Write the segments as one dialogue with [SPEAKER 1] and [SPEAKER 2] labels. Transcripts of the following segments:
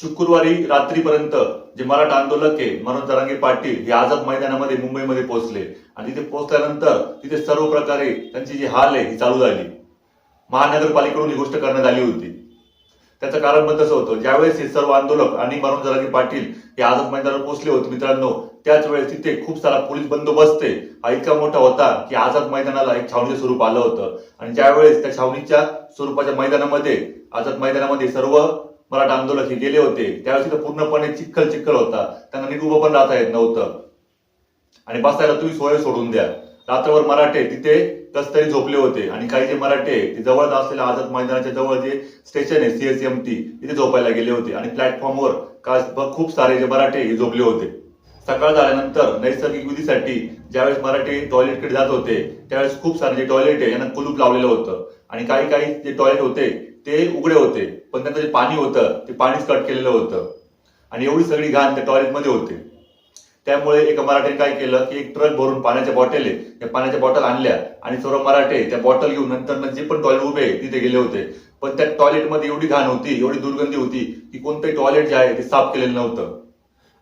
[SPEAKER 1] शुक्रवारी रात्रीपर्यंत जे मराठा आंदोलक आहे मनोज जरांगे पाटील हे आझाद मैदानामध्ये मुंबईमध्ये पोहोचले. आणि तिथे पोहोचल्यानंतर तिथे सर्व प्रकारे त्यांची जी हाल आहे ही चालू झाली. महानगरपालिकेकडून ही गोष्ट करण्यात आली होती. त्याचं कारण पण तसं होतं. ज्यावेळेस हे सर्व आंदोलक आणि मनोज जरांगे पाटील हे आझाद मैदानावर पोहोचले होते मित्रांनो त्याच वेळेस तिथे खूप सारा पोलीस बंदोबस्त आहे. हा इतका मोठा होता की आझाद मैदानाला एक छावणीचं स्वरूप आलं होतं. आणि ज्यावेळेस त्या छावणीच्या स्वरूपाच्या मैदानामध्ये आझाद मैदानामध्ये सर्व मराठा आंदोलक हे गेले होते. त्यावेळेस तिथं पूर्णपणे चिखल चिखल होता. त्यांना नीट उभं पण राहता येत नव्हतं. आणि बसायला तुम्ही सोय सोडून द्या. रात्रभर मराठे तिथे कस तरी झोपले होते. आणि काही जे मराठे ते जवळ असलेल्या आझाद मैदानाच्या जवळ जे स्टेशन आहे सीएसएमटी तिथे झोपायला गेले होते. आणि प्लॅटफॉर्मवर खूप सारे जे मराठे हे झोपले होते. सकाळ झाल्यानंतर नैसर्गिक विधीसाठी ज्यावेळेस मराठे टॉयलेटकडे जात होते त्यावेळेस खूप सारे जे टॉयलेट आहे यांना कुलूप लावलेलं होतं. आणि काही काही जे टॉयलेट होते ते उघडे होते. पण त्यांचं जे पाणी होतं ते पाणीच कट केलेलं होतं. आणि एवढी सगळी घाण त्या टॉयलेटमध्ये होते. त्यामुळे एका मराठ्याने काय केलं की एक ट्रक भरून पाण्याच्या बॉटल आहे त्या पाण्याच्या बॉटल आणल्या आणि सर्व मराठे त्या बॉटल घेऊन नंतर जे पण टॉयलेट उभे तिथे गेले होते. पण त्या टॉयलेटमध्ये एवढी घाण होती एवढी दुर्गंधी होती की कोणतंही टॉयलेट जे आहे ते साफ केलेलं नव्हतं.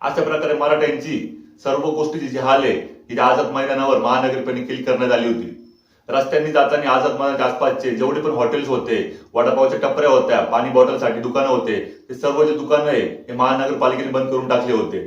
[SPEAKER 1] अशा प्रकारे मराठ्यांची सर्व गोष्टीची जी हाल आहे ही आझाद मैदानावर महानगरपालिकेने करण्यात आली होती. रस्त्यांनी जाताना आझाद मैदानाच्या आसपासचे जेवढे पण हॉटेल्स होते वडापावच्या टपऱ्या होत्या पाणी बॉटलसाठी दुकानं होते ते सर्व जे दुकानं आहे हे महानगरपालिकेने बंद करून टाकले होते.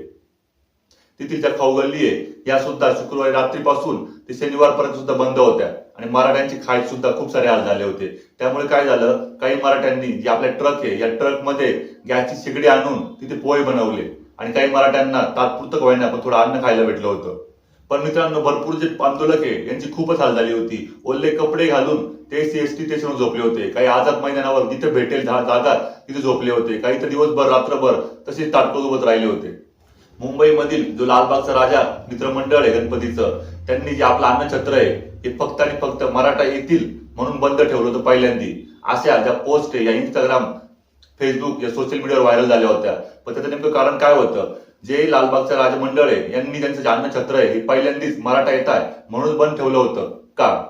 [SPEAKER 1] तिथील ज्या खाऊगल्ली आहे या सुद्धा शुक्रवारी रात्रीपासून ते शनिवारपर्यंत सुद्धा बंद होत्या. आणि मराठ्यांची खाईत सुद्धा खूप सारे हाल झाले होते. त्यामुळे काय झालं? काही मराठ्यांनी जे आपल्या ट्रक आहे या ट्रकमध्ये गॅसची शेगडी आणून तिथे पोहे बनवले. आणि काही मराठ्यांना तात्पुरतं व्हायना पण थोडं अन्न खायला भेटलं होतं. पण मित्रांनो भरपूर जे आंदोलक आहे यांची खूपच हाल झाली होती. ओले कपडे घालून ते सीएसटी स्टेशनवर झोपले होते. काही आझाद मैदानावर जिथे भेटेल जागा तिथे झोपले होते. काही तर दिवसभर रात्रभर तसेच ताटकोसोबत राहिले होते. मुंबईमधील जो लालबागचा राजा मित्रमंडळ आहे गणपतीचं त्यांनी जे आपलं अन्नछत्र आहे हे फक्त आणि फक्त मराठा येतील म्हणून बंद ठेवलं होतं पहिल्यांदी. अशा ज्या पोस्ट आहे या इंस्टाग्राम फेसबुक या सोशल मीडियावर व्हायरल झाल्या होत्या. पण त्याचं नेमकं कारण काय होतं? जे लालबागचं राजमंडळ आहे यांनी त्यांचं जे छत्र आहे हे पहिल्यांदाच मराठा येत आहे म्हणून बंद ठेवलं होतं का?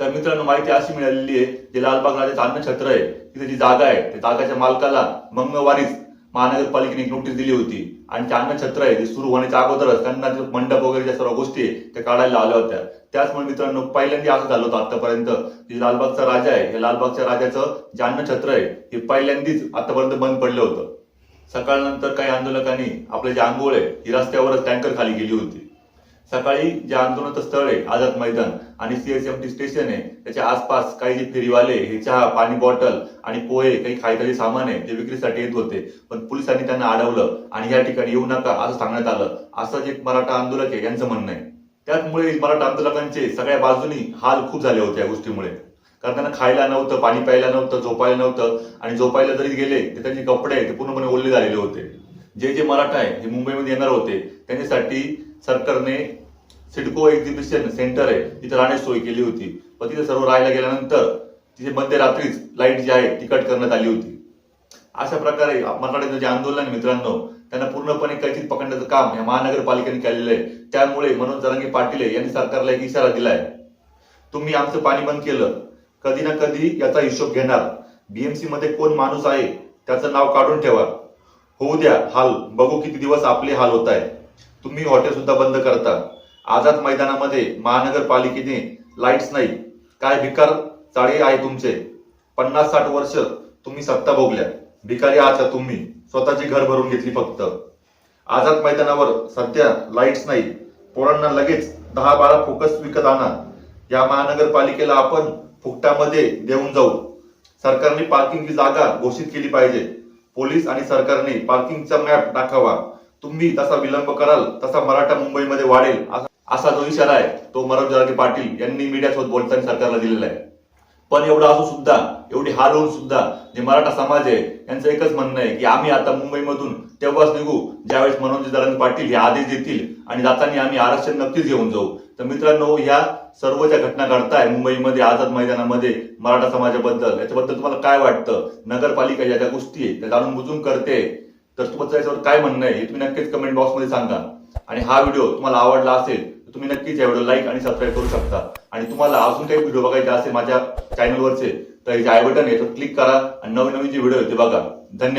[SPEAKER 1] तर मित्रांनो माहिती अशी मिळालेली आहे जे लालबाग राजाचं अन्नछत्र आहे तिथे जी जागा आहे त्या जागाच्या मालकाला मंगळवारीच महानगरपालिकेने एक नोटीस दिली होती. आणि ते अन्नछत्र आहे ते सुरू होण्याच्या अगोदरच त्यांना जे मंडप वगैरे ज्या सर्व गोष्टी आहे त्या काढायला आल्या होत्या. त्याचमुळे मित्रांनो पहिल्यांदा असं झालं होतं आतापर्यंत लालबागचा राजा आहे या लालबागच्या राजाचं जे अन्नछत्र आहे हे पहिल्यांदाच आतापर्यंत बंद पडलं होतं. सकाळनंतर काही आंदोलकांनी आपले जे आंघोळ आहे ही रस्त्यावरच टँकर खाली गेली होती. सकाळी जे आंदोलनाचं स्थळ आहे आझाद मैदान आणि सीएसएमटी स्टेशन आहे त्याच्या आसपास काही जे फेरीवाले हे चहा पाणी बॉटल आणि पोहे काही खायचं सामान आहे ते विक्रीसाठी येत होते. पण पोलिसांनी त्यांना अडवलं आणि या ठिकाणी येऊ नका असं सांगण्यात आलं. असं जे मराठा आंदोलक आहे यांचं म्हणणं आहे. त्याचमुळे मराठा आंदोलकांचे सगळ्या बाजूनी हाल खूप झाले होते या गोष्टीमुळे. कारण त्यांना खायला नव्हतं पाणी प्यायला नव्हतं झोपायला नव्हतं. आणि झोपायला जरी गेले तर त्यांचे कपडे ते पूर्णपणे ओले झालेले होते. जे जे मराठा आहे जे मुंबईमध्ये येणार होते त्यांच्यासाठी सरकारने सिडको एक्झिबिशन सेंटर आहे तिथे राहण्याची सोय केली होती. पण तिथे सर्व राहायला गेल्यानंतर तिथे मध्यरात्रीच लाइट जी आहे ती कट करण्यात आली होती. अशा प्रकारे मराठ्याचं जे आंदोलन आहे मित्रांनो त्यांना पूर्णपणे कैचित पकडण्याचं काम या महानगरपालिकेने केलेलं आहे. त्यामुळे मनोज जरांगे पाटील यांनी सरकारला एक इशारा दिलाय. तुम्ही आमचं पाणी बंद केलं. कधी ना कधी याचा हिशोब घेणार. बीएमसी मध्ये कोण माणूस आहे त्याचं नाव काढून ठेवा. होऊ द्या हाल. बघू किती दिवस आपले हाल होत आहे. तुम्ही हॉटेल सुद्धा बंद करता. आझाद मैदानामध्ये महानगरपालिकेने लाईट्स नाही. काय भिकार चाळे आहे तुमचे? पन्नास साठ वर्ष तुम्ही सत्ता भोगल्या. भिकारी आहात तुम्ही. स्वतःची घर भरून घेतली फक्त. आझाद मैदानावर सध्या लाईट्स नाही. पोरांना लगेच दहा बारा फोकस विकत आणा. या महानगरपालिकेला आपण फुकटामध्ये देऊन जाऊ. सरकारने पार्किंगची जागा घोषित केली पाहिजे. पोलीस आणि सरकारने पार्किंगचा मॅप टाकावा तुम्ही तसा विलंब कराल तसा मराठा मुंबईमध्ये वाढेल असा- जो इशारा आहे तो मनोज जरांगे पाटील यांनी मीडियासोबत बोलताना सरकारला दिलेला आहे. पण एवढं असून सुद्धा एवढी हाल होऊन सुद्धा जे मराठा समाज आहे यांचं एकच म्हणणं आहे की आम्ही आता मुंबईमधून तेव्हाच निघू ज्यावेळेस मनोज जरांगे पाटील हे आदेश देतील आणि जाताना आम्ही आरक्षण नक्कीच घेऊन जाऊ. तर मित्रांनो ह्या सर्व ज्या घटना घडताय मुंबईमध्ये आझाद मैदानामध्ये मराठा समाजाबद्दल याच्याबद्दल तुम्हाला काय वाटतं? नगरपालिका ज्या ज्या गोष्टी आहे त्या जाणून बुजून करते. तर तुमचं याच्यावर काय म्हणणं आहे हे तुम्ही नक्कीच कमेंट बॉक्समध्ये सांगा. आणि हा व्हिडिओ तुम्हाला आवडला असेल तर तुम्ही नक्कीच या व्हिडिओ लाईक आणि सबस्क्राईब करू शकता. आणि तुम्हाला अजून काही व्हिडिओ बघायचे असेल माझ्या चॅनलवरचे तर हे जे आय बटन आहे तो क्लिक करा आणि नवीन नवीन जे व्हिडिओ आहे ते बघा. धन्यवाद.